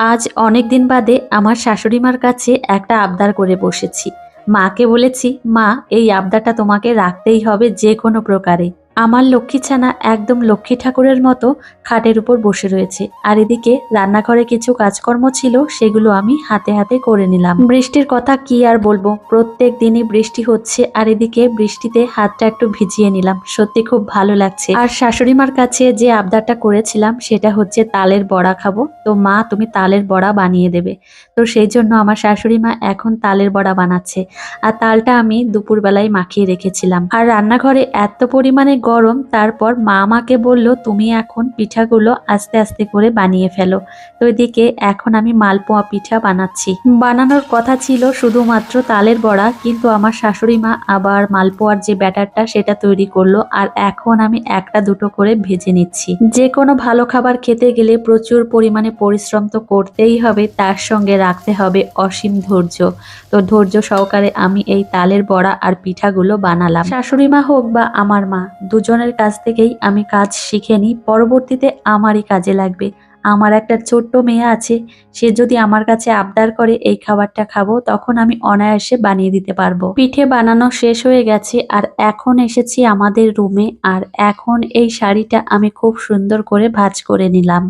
আজ অনেক দিন বাদে আমার শাশুড়ি মার কাছে একটা আবদার করে বসেছি। মাকে বলেছি, মা, এই আবদারটা তোমাকে রাখতেই হবে যে কোনো প্রকারে। আমার লক্ষ্মী ছানা একদম লক্ষ্মী ঠাকুরের মতো খাটের উপর বসে রয়েছে। আর এদিকে রান্নাঘরে কিছু কাজকর্ম ছিল, সেগুলো আমি হাতে হাতে করে নিলাম। বৃষ্টির কথা কি আর বলব? প্রত্যেক দিনই বৃষ্টি হচ্ছে, আর এদিকে বৃষ্টিতে হাতটা একটু ভিজিয়ে নিলাম। সত্যি খুব ভালো লাগছে। আর শাশুড়ি মার কাছে যে আবদারটা করেছিলাম, সেটা হচ্ছে তালের বড়া খাব। তো মা, তুমি তালের বড়া বানিয়ে দেবে। তো সেই জন্য আমার শাশুড়ি মা এখন তালের বড়া বানাচ্ছে। আর তালটা আমি দুপুরবেলায় মাখিয়ে রেখেছিলাম। আর রান্নাঘরে এত পরিমাণে গরম, তারপর মা আমাকে বলল, তুমি এখন পিঠাগুলো আস্তে আস্তে করে বানিয়ে ফেলো। তো এদিকে এখন আমি মালপোয়া পিঠা বানাচ্ছি। বানানোর কথা ছিল শুধুমাত্র তালের বড়া, কিন্তু আমার শাশুড়ি মা আবার মালপোয়ার যে ব্যাটারটা, সেটা তৈরি করল আর এখন আমি একটা দুটো করে ভেজে নিচ্ছি। যে কোনো ভালো খাবার খেতে গেলে প্রচুর পরিমাণে পরিশ্রম তো করতেই হবে, তার সঙ্গে রাখতে হবে অসীম ধৈর্য। তো ধৈর্য সহকারে আমি এই তালের বড়া আর পিঠাগুলো বানালাম। শাশুড়ি মা হোক বা আমার মা দুজনের কাছ থেকেই আমি কাজ শিখে নিই। পরবর্তীতে আমারই কাজে লাগবে। আমার একটা ছোট্ট মেয়ে আছে, সে যদি আমার কাছে আবদার করে এই খাবারটা খাব, তখন আমি অনায়াসে বানিয়ে দিতে পারব। পিঠে বানানো শেষ হয়ে গেছে আর এখন এসেছি আমাদের রুমে আর এখন এই শাড়িটা আমি খুব সুন্দর করে ভাজ করে নিলাম।